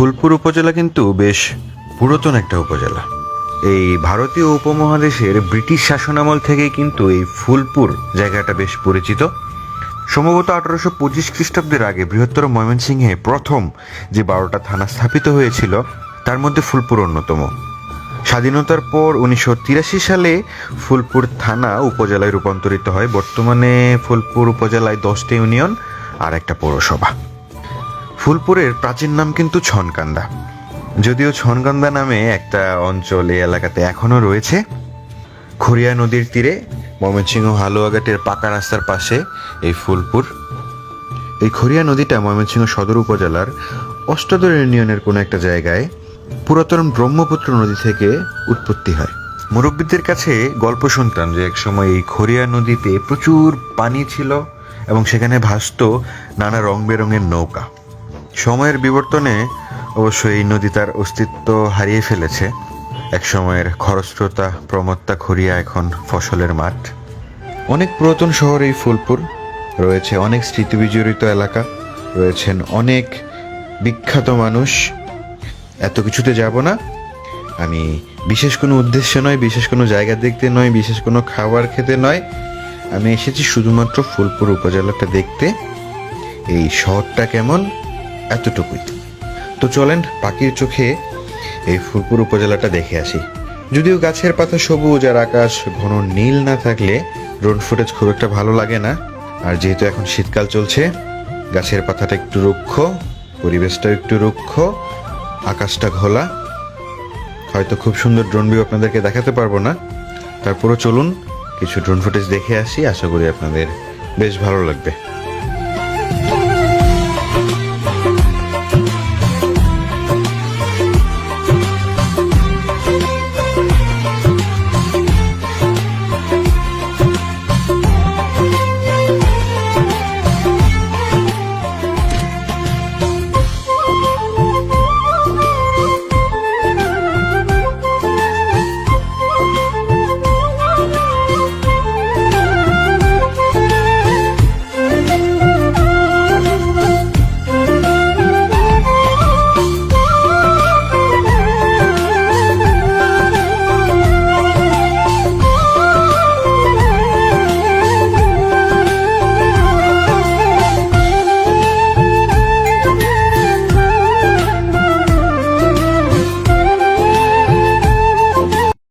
ফুলপুর উপজেলা কিন্তু বেশ পুরাতন একটা উপজেলা। এই ভারতীয় উপমহাদেশের ব্রিটিশ শাসনামল থেকেই কিন্তু এই ফুলপুর জায়গাটা বেশ পরিচিত। সম্ভবত আঠারোশো পঁচিশ খ্রিস্টাব্দের আগে বৃহত্তর ময়মনসিংহে প্রথম যে বারোটা থানা স্থাপিত হয়েছিল, তার মধ্যে ফুলপুর অন্যতম। স্বাধীনতার পর উনিশশো তিরাশি সালে ফুলপুর থানা উপজেলায় রূপান্তরিত হয়। বর্তমানে ফুলপুর উপজেলায় দশটি ইউনিয়ন আর একটা পৌরসভা। ফুলপুরের প্রাচীন নাম কিন্তু ছনকান্দা। যদিও ছনকান্দা নামে একটা অঞ্চল এই এলাকাতে এখনও রয়েছে, খড়িয়া নদীর তীরে ময়মনসিংহ হালুয়াঘাটের পাকা রাস্তার পাশে এই ফুলপুর। এই খড়িয়া নদীটা ময়মনসিংহ সদর উপজেলার অষ্টাদর ইউনিয়নের কোনো একটা জায়গায় পুরাতন ব্রহ্মপুত্র নদী থেকে উৎপত্তি হয়। মুরব্বীদের কাছে গল্প শুনতাম যে একসময় এই খড়িয়া নদীতে প্রচুর পানি ছিল এবং সেখানে ভাসত নানা রং বেরঙের নৌকা। সময়ের বিবর্তনে অবশ্য এই নদী তার অস্তিত্ব হারিয়ে ফেলেছে। এক সময়ের খরস্রোতা প্রমত্তা খড়িয়া এখন ফসলের মাঠ। অনেক পুরাতন শহর এই ফুলপুর। রয়েছে অনেক স্মৃতিবিজড়িত এলাকা। রয়েছেন অনেক বিখ্যাত মানুষ। এত কিছুতে যাব না। আমি বিশেষ কোনো উদ্দেশ্য নয়, বিশেষ কোনো জায়গা দেখতে নয়, বিশেষ কোনো খাবার খেতে নয়। আমি এসেছি শুধুমাত্র ফুলপুর উপজেলাটা দেখতে। এই শহরটা কেমন? এতটুকুই। তো চলেন পাখির চোখে এই ফুরপুর উপজেলাটা দেখে আসি। যদিও গাছের পাতা সবুজ আর আকাশ ঘন নীল না থাকলে ড্রোন ফুটেজ খুব একটা ভালো লাগে না। আর যেহেতু এখন শীতকাল চলছে, গাছের পাতাটা একটু রুক্ষ, পরিবেশটা একটু রুক্ষ, আকাশটা ঘোলা। হয়তো খুব সুন্দর ড্রোন ভিউ আপনাদেরকে দেখাতে পারব না। তারপরও চলুন, কিছু ড্রোন ফুটেজ দেখে আসি, আশা করি আপনাদের বেশ ভালো লাগবে।